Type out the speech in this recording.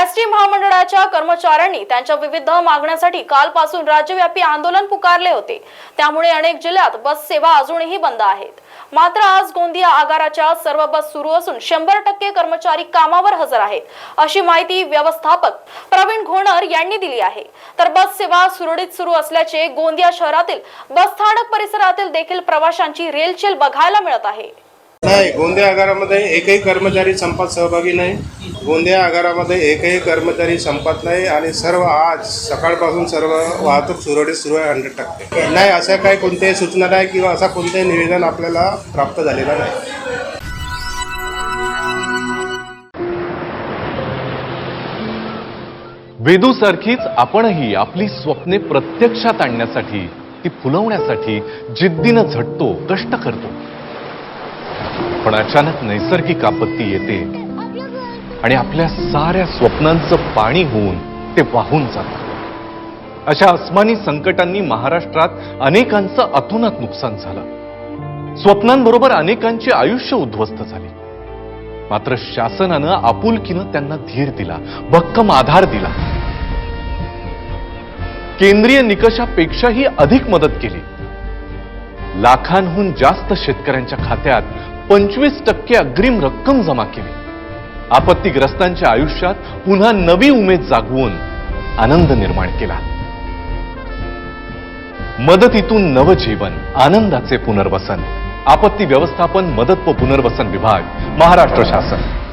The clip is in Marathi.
एस टी महामंडळाच्या कर्मचाऱ्यांनी त्यांच्या विविध मागण्यांसाठी कालपासून राज्यव्यापी आंदोलन पुकारले होते. त्यामुळे अनेक जिल्ह्यात बस सेवा अजूनही बंद आहेत. मात्र आज गोंदिया आगाराच्या सर्व बस सुरू असून शंभर टक्के कर्मचारी कामावर हजर आहेत अशी माहिती व्यवस्थापक प्रवीण घोणर यांनी दिली आहे. तर बस सेवा सुरळीत सुरू असल्याचे गोंदिया शहरातील बस स्थानक परिसरातील देखील प्रवाशांची रेलचेल बघायला मिळत आहे. नाही गोंदिया आगारामध्ये एकही कर्मचारी संपात सहभागी नाही. गोंदिया आगारामध्ये एकही कर्मचारी संपात नाही आणि सर्व आज सकाळपासून सर्व वाहतूक सुरळीत सुरू आहे हंड्रेड टक्के. नाही अशा काही कोणत्याही सूचना नाही किंवा असा कोणतंही निवेदन आपल्याला प्राप्त झालेला नाही. वेदूसारखीच आपणही आपली स्वप्ने प्रत्यक्षात आणण्यासाठी ती फुलवण्यासाठी जिद्दीनं झटतो कष्ट करतो. पण अचानक नैसर्गिक आपत्ती येते. आणि आपल्या साऱ्या स्वप्नांचं पाणी होऊन ते वाहून जातं. अशा अस्मानी संकटांनी महाराष्ट्रात अनेकांचं अतोनात नुकसान झालं. स्वप्नांबरोबर अनेकांचे आयुष्य उद्ध्वस्त झाले. मात्र शासनानं आपुलकीनं त्यांना धीर दिला भक्कम आधार दिला. केंद्रीय निकषापेक्षाही अधिक मदत केली. लाखांहून जास्त शेतकऱ्यांच्या खात्यात पंचवीस टक्के अग्रिम रक्कम जमा केली. आपत्तीग्रस्तांच्या आयुष्यात पुन्हा नवी उमेद जागवून आनंद निर्माण केला. मदतीतून नवजीवन आनंदाचे पुनर्वसन. आपत्ती व्यवस्थापन मदत व पुनर्वसन विभाग महाराष्ट्र शासन.